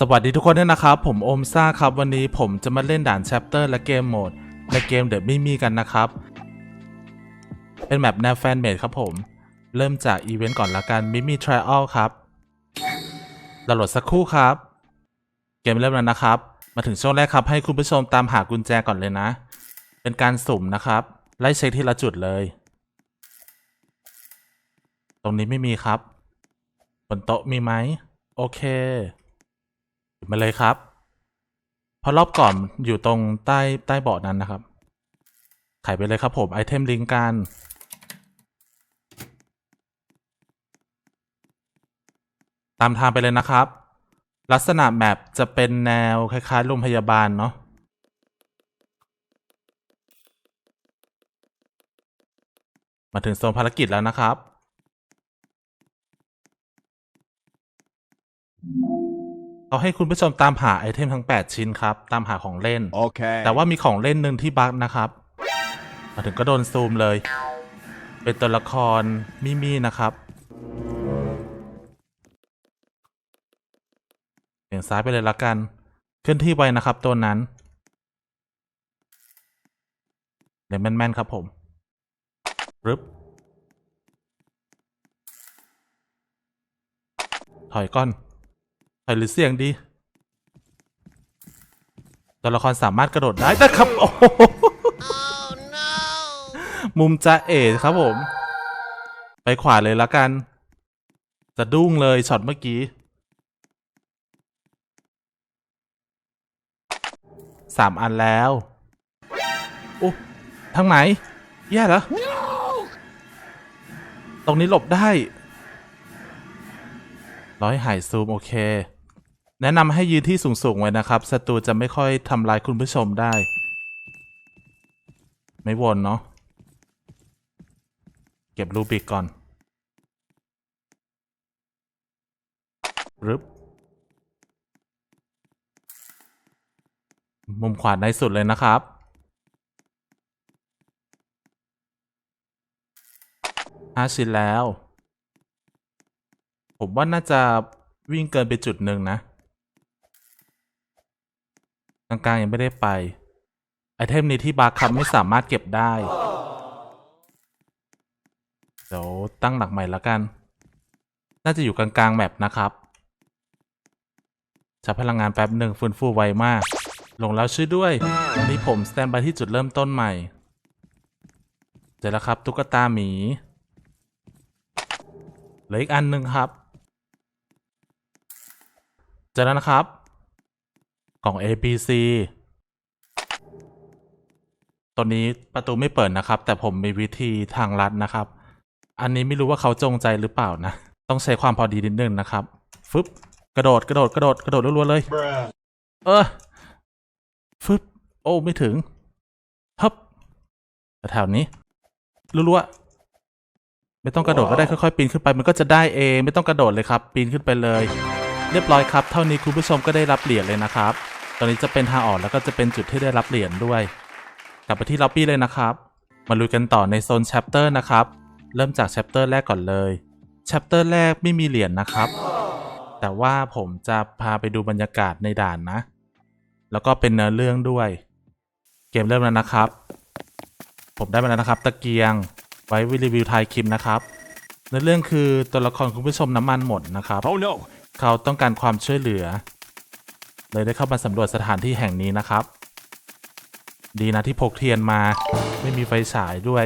สวัสดีทุกคนด้วยนะครับ ผมโอมซ่าครับ วันนี้ผมจะมาเล่นด่านแชปเตอร์และเกมโหมด ในเกมเด e ไม่มีกันนะครับ เป็นแมปแนวแฟนเมดครับผม เริ่มจากอีเวนต์ก่อนละกันมิมีทริอัลครับดาวน์โหลดสักครู่ครับ เกมเริ่มแล้วนะครับ มาถึงช่วงแรกครับ ให้คุณผู้ชมตามหากุญแจก่อนเลยนะ เป็นการสุ่มนะครับ ไล่เช็คทีละจุดเลย ตรงนี้ไม่มีครับ บนโต๊ะมีไหม โอเค มาเลยครับ เพราะรอบก่อนอยู่ตรงใต้ใต้เบาะนั้นนะครับ ไขไปเลยครับผมไอเทมลิงก์กันตามทางไปเลยนะครับ ลักษณะแมปจะเป็นแนวคล้ายๆโรงพยาบาลเนาะมาถึงโซนภารกิจแล้วนะครับ เขาให้คุณผู้ชมตามหาไอเทมทั้ง 8 ชิ้นครับ ตามหาของเล่น Okay. แต่ว่ามีของเล่นหนึ่งที่บั๊กนะครับ มาถึงก็โดนซูมเลย เป็นตัวละครมิมี่นะครับเบี่ยงซ้ายไปเลยละกัน เคลื่อนที่ไวนะครับตัวนั้นเดี๋ยวแม่นๆครับผมรึบถอยก้อน ถอยหรือเสี่ยงดีตัวละครสามารถกระโดดได้นะครับโอ้โหมุมจะเอ๋ครับผม ไปขวาเลยละกัน จะดุ้งเลยช็อตเมื่อกี้สามอันแล้ว โอ้ทางไหน แย่แล้ว ตรงนี้หลบได้ ร้อยหายซูม โอเค แนะนำให้ยืนที่สูงๆไว้นะครับศัตรูจะไม่ค่อยทำร้ายคุณผู้ชมได้ ไม่วนเนาะเก็บรูบิกก่อนรึบมุมขวาในสุดเลยนะครับ ห้าชิ้นแล้ว ผมว่าน่าจะวิ่งเกินไปจุดหนึ่งนะ กลางๆยังไม่ได้ไป ไอเทมนี้ที่บาร์คับไม่สามารถเก็บได้ เดี๋ยวตั้งหลักใหม่แล้วกัน น่าจะอยู่กลางๆแมปนะครับใช้พลังงานแป๊บหนึ่งฟื้นฟูไวมากลงแล้วช่วยด้วย วันนี้ผมสแตนบายที่จุดเริ่มต้นใหม่เจอแล้วครับตุ๊กตาหมีเหลืออีกอันหนึ่งครับเจอแล้วนะครับ กล่อง ABC ตัวนี้ประตูไม่เปิดนะครับ แต่ผมมีวิธีทางลัดนะครับ อันนี้ไม่รู้ว่าเขาจงใจหรือเปล่านะ ต้องใช้ความพอดีนิดนึงนะครับ ฟึบกระโดดกระโดดกระโดดกระโดดรัวๆเลย เออ ฟึบโอ้ไม่ถึงฮับแถวนี้รัวๆไม่ต้องกระโดดก็ได้ค่อยๆปีนขึ้นไป มันก็จะได้เองไม่ต้องกระโดดเลยครับ ปีนขึ้นไปเลย เรียบร้อยครับ เท่านี้คุณผู้ชมก็ได้รับเหรียญเลยนะครับ ตอนนี้จะเป็นทางออกแล้วก็จะเป็นจุดที่ได้รับเหรียญด้วย กลับไปที่ล็อบบี้เลยนะครับ มาลุยกันต่อในโซนแชปเตอร์นะครับ เริ่มจากแชปเตอร์แรกก่อนเลยแชปเตอร์แรกไม่มีเหรียญนะครับ แต่ว่าผมจะพาไปดูบรรยากาศในด่านนะ แล้วก็เป็นเนื้อเรื่องด้วย เกมเริ่มแล้วนะครับ ผมได้มาแล้วนะครับ ตะเกียงไว้รีวิวท้ายคลิปนะครับเนื้อเรื่องคือตัวละครคุณผู้ชมน้ำมันหมดนะครับ Oh no. เขาต้องการความช่วยเหลือ เลยได้เข้ามาสำรวจสถานที่แห่งนี้นะครับ ดีนะที่พกเทียนมาไม่มีไฟฉายด้วย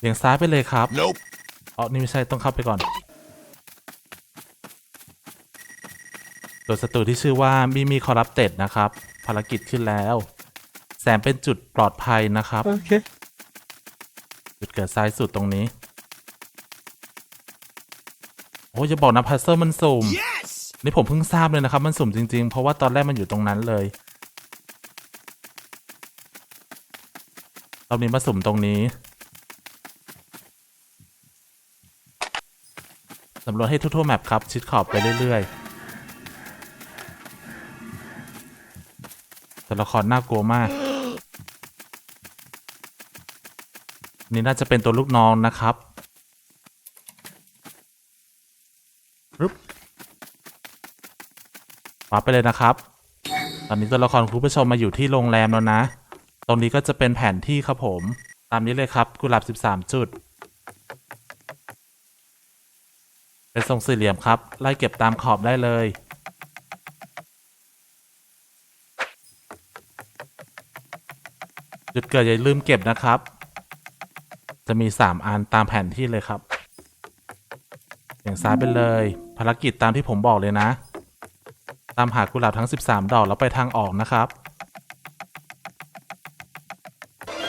เลี้ยงซ้ายไปเลยครับ Nope. อ๋อนี่ไม่ใช่ต้องเข้าไปก่อนตัวศัตรูที่ชื่อว่ามิมีคอรัปเต็ดนะครับ ภารกิจขึ้นแล้ว แสมเป็นจุดปลอดภัยนะครับ Okay. จุดเกิดซ้ายสุดตรงนี้ โอ้ยอย่าบอกนะพัซเซอร์มันสุ่ม Yes. นี่ผมเพิ่งทราบเลยนะครับมันสุ่มจริง ๆ เพราะว่าตอนแรกมันอยู่ตรงนั้นเลยรอบนี้มาสุ่มตรงนี้สำรวจให้ทั่วๆแมปครับ ชิดขอบไปเรื่อยๆตัวละครน่ากลัวมาก นี่น่าจะเป็นตัวลูกน้องนะครับรึบ วาร์ปไปเลยนะครับ ตอนนี้ตัวละครคุณผู้ชมมาอยู่ที่โรงแรมแล้วนะ ตรงนี้ก็จะเป็นแผนที่ครับผม ตามนี้เลยครับกุหลาบ 13 จุด เป็นทรงสี่เหลี่ยมครับ ไล่เก็บตามขอบได้เลยจุดเกิดอย่าลืมเก็บนะครับ จะมี 3 อันตามแผนที่เลยครับ อย่างซ้ายไปเลย ภารกิจตามที่ผมบอกเลยนะามหากุหลาบทั้ง 13 ดอกแล้วไปทางออกนะครับ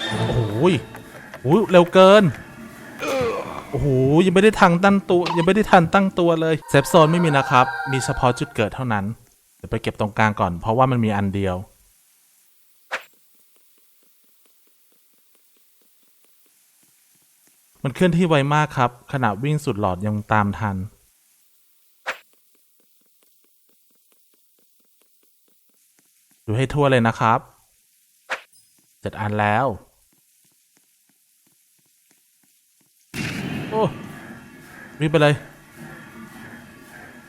โอ้โหยโอ้เร็วเกิน โอ้โห ยังไม่ได้ทังตั้งตัว ยังไม่ได้ทันตั้งตัวเลย เซฟโซนไม่มีนะครับ มีเฉพาะจุดเกิดเท่านั้น เดี๋ยวไปเก็บตรงกลางก่อน เพราะว่ามันมีอันเดียว มันเคลื่อนที่ไวมากครับ ขณะวิ่งสุดหลอดยังตามทัน ดูให้ทั่วเลยนะครับเจ็ดอันแล้ว โอ้วิ่งไปเลย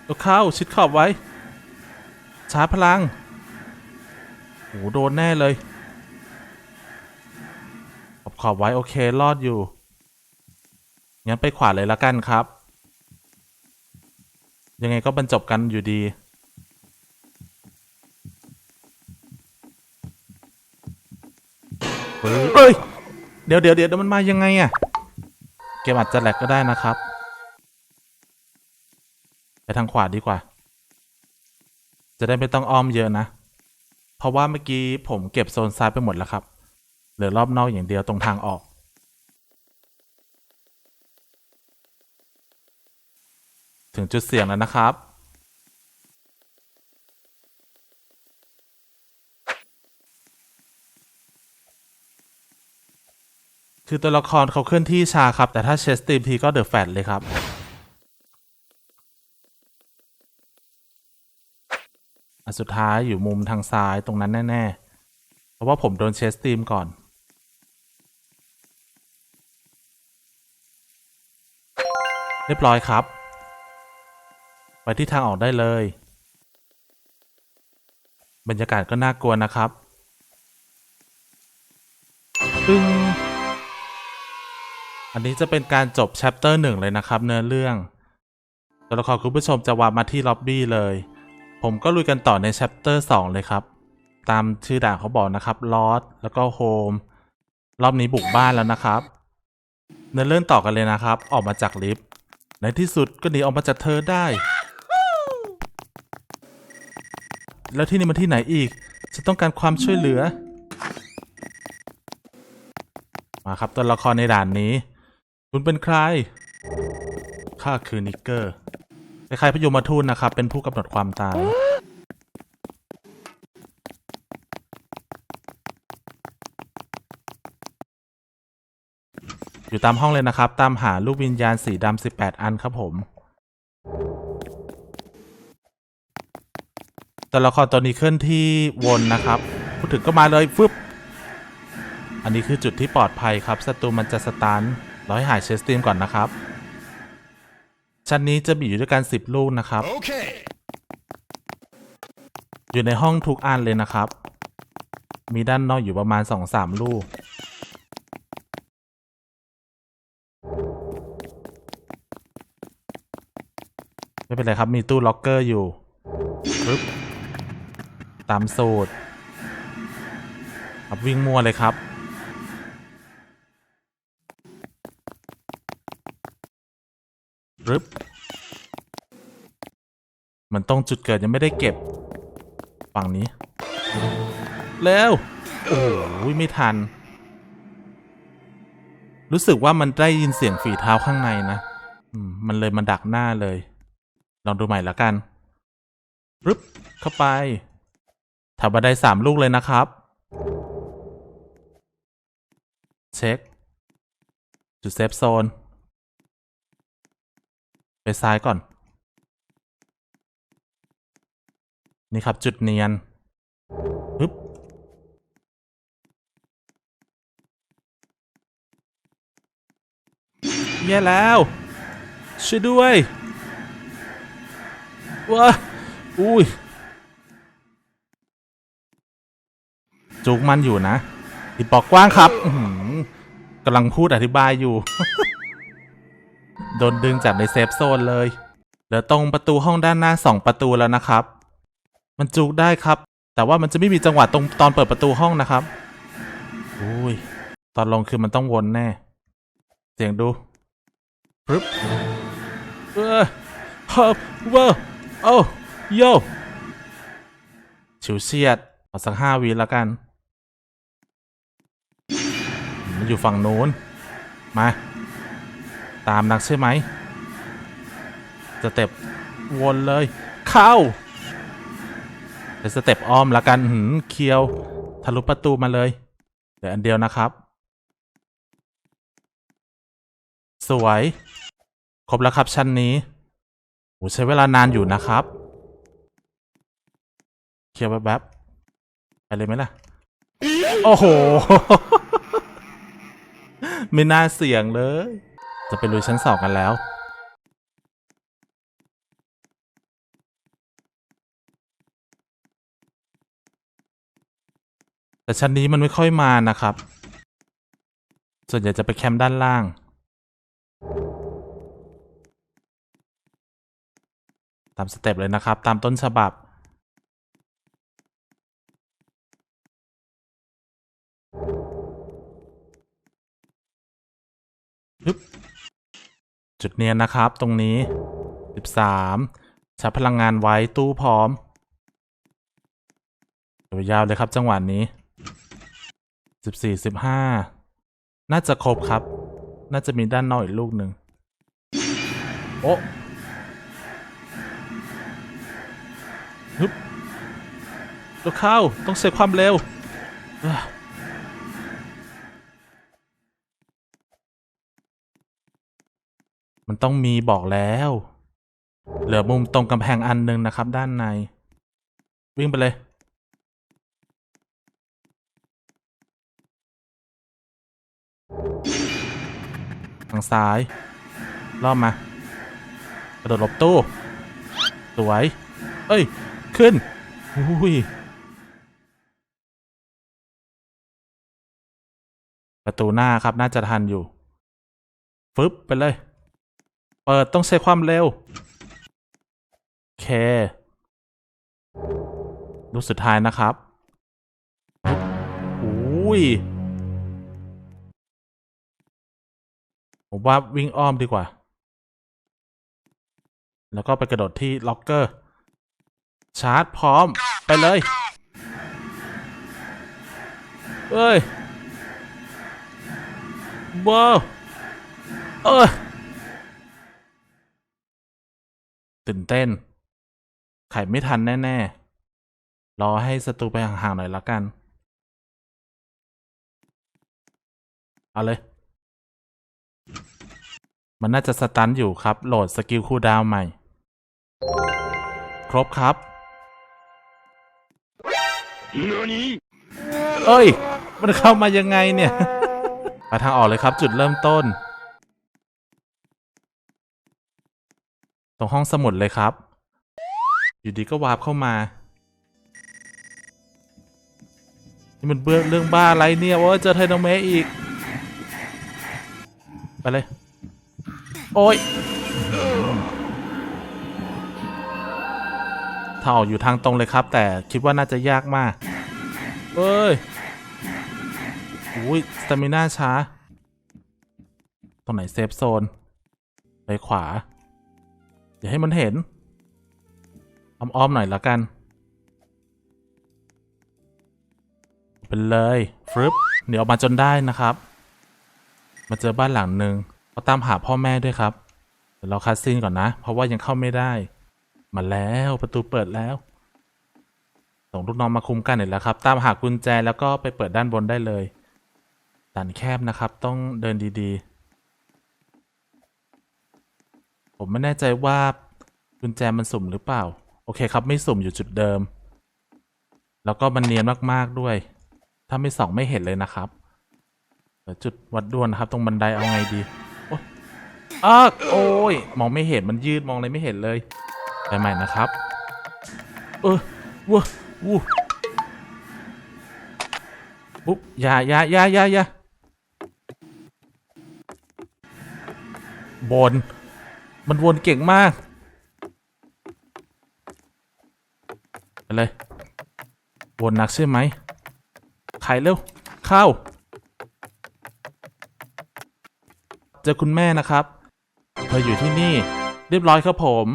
ตัวเข้าชิดขอบไว้ ชาร์จพลังโหโดนแน่เลยขอบขอบไว้ โอเค รอดอยู่ งั้นไปขวาเลยละกันครับ ยังไงก็บรรจบกันอยู่ดี เฮ้ย เดี๋ยวเดี๋ยวเดี๋ยวมันมายังไงอะเกมอาจจะแหลกก็ได้นะครับ ไปทางขวาดีกว่า จะได้ไม่ต้องอ้อมเยอะนะ เพราะว่าเมื่อกี้ผมเก็บโซนซ้ายไปหมดแล้วครับ เหลือรอบนอกอย่างเดียวตรงทางออก ถึงจุดเสี่ยงแล้วนะครับ คือตัวละครเขาเคลื่อนที่ช้าครับ แต่ถ้าเชสตีมทีก็เดอะแฟตเลยครับอันสุดท้ายอยู่มุมทางซ้ายตรงนั้นแน่ ๆ เพราะว่าผมโดนเชสตีมก่อน เรียบร้อยครับ ไปที่ทางออกได้เลย บรรยากาศก็น่ากลัวนะครับตึง อันนี้จะเป็นการจบ chapter หนึ่งเลยนะครับ เนื้อเรื่องตัวละครคุณผู้ชมจะวาร์ปมาที่ล็อบบี้เลย ผมก็ลุยกันต่อใน chapter 2เลยครับ ตามชื่อด่านเขาบอกนะครับ Lost แล้วก็ Home รอบนี้บุกบ้านแล้วนะครับ เนื้อเรื่องต่อกันเลยนะครับ ออกมาจากลิฟต์ในที่สุดก็หนีออกมาจากเธอได้ แล้วที่นี่มันที่ไหนอีกฉันต้องการความช่วยเหลือ มาครับตัวละครในด่านนี้ คุณเป็นใคร ข้าคือนิกเกอร์คล้ายๆพยมทูตนะครับ เป็นผู้กำหนดความตาย อยู่ตามห้องเลยนะครับ ตามหาลูกวิญญาณสีดำ18อันครับผม ตัวละครตัวนี้เคลื่อนที่วนนะครับ พูดถึงก็มาเลยฟึบ อันนี้คือจุดที่ปลอดภัยครับศัตรูมันจะสตันเราให้หายเชสตีมก่อนนะครับ ชั้นนี้จะมีอยู่ด้วยกัน10ลูกนะครับ Okay. อยู่ในห้องทุกอันเลยนะครับ มีด้านนอกอยู่ประมาณ2-3ลูก ไม่เป็นไรครับมีตู้ล็อกเกอร์อยู่ปึ๊บตามสูตรครับวิ่งมั่วเลยครับ รึบมันตรงจุดเกิดยังไม่ได้เก็บ ฝั่งนี้ แล้วโอ้โหไม่ทัน รู้สึกว่ามันได้ยินเสียงฝีเท้าข้างในนะมมันเลยมาดักหน้าเลย ลองดูใหม่แล้วกันรึบเข้าไปถับบันไดสามลูกเลยนะครับ เช็ค จุดเซฟโซน ไปซ้ายก่อน นี่ครับจุดเนียนปึ๊บแย่แล้ว ช่วยด้วยว้าอุ้ย จุกมันอยู่นะอีปอกกว้างครับกำลังพูดอธิบายอยู่ โดนดึงจากในเซฟโซนเลยเหลือตรงประตูห้องด้านหน้าสองประตูแล้วนะครับ มันจุกได้ครับ แต่ว่ามันจะไม่มีจังหวะตรงตอนเปิดประตูห้องนะครับอุ้ยตอนลงคือมันต้องวนแน่ เสียงดูปึ๊บเออฮับเวอร์โอ้โยฉิวเฉียดเอาสักห้าวิแล้วกัน มันอยู่ฝั่งนู้น มา ตามนักใช่ไหมสเต็ปวนเลยเข้าเป็นสเต็ปอ้อมล้วกันหืมเคียวทะลุประตูมาเลยเดี๋ยวอันเดียวนะครับ สวย ครบแล้วครับชั้นนี้โหใช้เวลานานอยู่นะครับ เคลียร์แป๊บๆไปเลยไหมล่ะ โอ้โห ไม่น่าเสี่ยงเลย จะไปลุยชั้นสองกันแล้ว แต่ชั้นนี้มันไม่ค่อยมานะครับ ส่วนใหญ่จะไปแคมป์ด้านล่างตามสเต็ปเลยนะครับ ตามต้นฉบับ จุดเนียนนะครับตรงนี้ 13ใช้พลังงานไว้ตู้พร้อมยาวเลยครับจังหวะนี้ 14 15 น่าจะครบครับ น่าจะมีด้านนอกอีกลูกหนึ่งโอ้ฮึบลูกเข้าต้องใช้ความเร็วเอ้อ มันต้องมีบอกแล้ว เหลือมุมตรงกำแพงอันหนึ่งนะครับ ด้านใน วิ่งไปเลย ทางซ้ายล่อบมากระโดดหลบตู้ สวย เอ้ย ขึ้นอุ้ยประตูหน้าครับน่าจะทันอยู่ ฟึบไปเลย เปิดต้องใช้ความเร็ว โอเคลูกสุดท้ายนะครับอุ้ยผมว่าวิ่งอ้อมดีกว่า แล้วก็ไปกระโดดที่ล็อกเกอร์ ชาร์จพร้อมไปเลยเอ้ยว้าวเออ ตื่นเต้น ไขไม่ทันแน่ ๆ รอให้ศัตรูไปห่างๆหน่อยละกัน เอาเลย มันน่าจะสตันอยู่ครับ โหลดสกิลคูลดาวน์ใหม่ ครบครับเอ้ย มันเข้ามายังไงเนี่ย ไปทางออกเลยครับจุดเริ่มต้น รงห้องสมุดเลยครับ อยู่ดีก็วาร์ปเข้ามา นี่มันเบื้องเรื่องบ้าอะไรเนี่ยว่าเจอไทโนเมะอีก ไปเลย โอ้ยถ้าออกอยู่ทางตรงเลยครับ แต่คิดว่าน่าจะยากมาก เอ้ยอุ้ยสตามิน่าช้า ตรงไหนเซฟโซน ไปขวา อย่าให้มันเห็นอ้อมๆหน่อยละกัน เป็นเลยฟรึบเดี๋ยวออกมาจนได้นะครับ มาเจอบ้านหลังหนึ่งเขาตามหาพ่อแม่ด้วยครับ เดี๋ยวเราคัดซีนก่อนนะ เพราะว่ายังเข้าไม่ได้ มาแล้วประตูเปิดแล้วส่งลูกน้องมาคุมกันอีกแล้วครับ ตามหากุญแจแล้วก็ไปเปิดด้านบนได้เลยด่านแคบนะครับ ต้องเดินดีๆ ผมไม่แน่ใจว่ากุญแจมันสุ่มหรือเปล่า โอเคครับไม่สุ่มอยู่จุดเดิม แล้วก็มันเนียนมากๆด้วย ถ้าไม่ส่องไม่เห็นเลยนะครับเดี๋ยวจุดวัดดวนะครับ ตรงบันไดเอาไงดีโอ๊ยอ้าโอ้ยมองไม่เห็นมันยืดมองอะไรไม่เห็นเลยไปใหม่นะครับ เออว้าวูอุ๊บอย่าอย่าอย่าอย่าอย่าวน มันวนเก่งมากไปเลยวนหนักใช่ไหมไขเร็ว เข้า เจอคุณแม่นะครับ เธออยู่ที่นี่ เรียบร้อยครับผม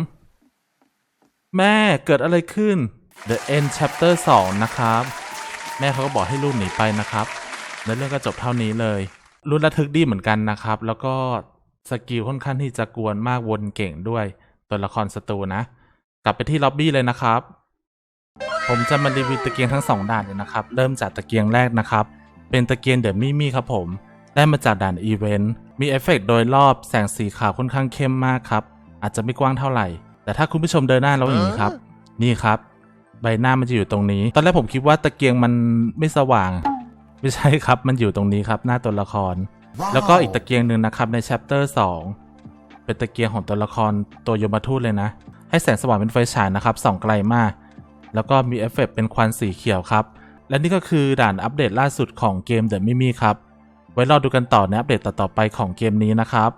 แม่เกิดอะไรขึ้น The End Chapter 2 นะครับ แม่เขาก็บอกให้ลูกหนีไปนะครับ และเรื่องก็จบเท่านี้เลย รุนระทึกดีเหมือนกันนะครับ แล้วก็ สกิลค่อนข้างที่จะกวนมากวนเก่งด้วยตัวละครศัตรูนะ กลับไปที่ล็อบบี้เลยนะครับ ผมจะมารีวิวตะเกียงทั้งสองด่านเลยนะครับ เริ่มจากตะเกียงแรกนะครับ เป็นตะเกียงเดอะมิมี่ครับผม ได้มาจากด่านอีเวนต์มีเอฟเฟกต์โดยรอบแสงสีขาวค่อนข้างเข้มมากครับ อาจจะไม่กว้างเท่าไหร่ แต่ถ้าคุณผู้ชมเดินหน้าเราอย่างนี้ครับ นี่ครับ ใบหน้ามันจะอยู่ตรงนี้ ตอนแรกผมคิดว่าตะเกียงมันไม่สว่าง ไม่ใช่ครับมันอยู่ตรงนี้ครับ หน้าตัวละคร แล้วก็อีกตะเกียงหนึ่งนะครับใน chapter 2เป็นตะเกียงของตัวละครตัวยมทูตเลยนะ ให้แสงสว่างเป็นไฟฉายนะครับส่องไกลมาก แล้วก็มีเอฟเฟกต์เป็นควันสีเขียวครับ และนี่ก็คือด่านอัปเดตล่าสุดของเกม The Mimi ครับ ไว้รอดูกันต่อในอัปเดตต่อๆไปของเกมนี้นะครับ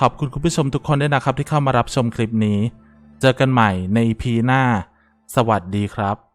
ขอบคุณคุณผู้ชมทุกคนด้วยนะครับที่เข้ามารับชมคลิปนี้ เจอกันใหม่ใน EP หน้า สวัสดีครับ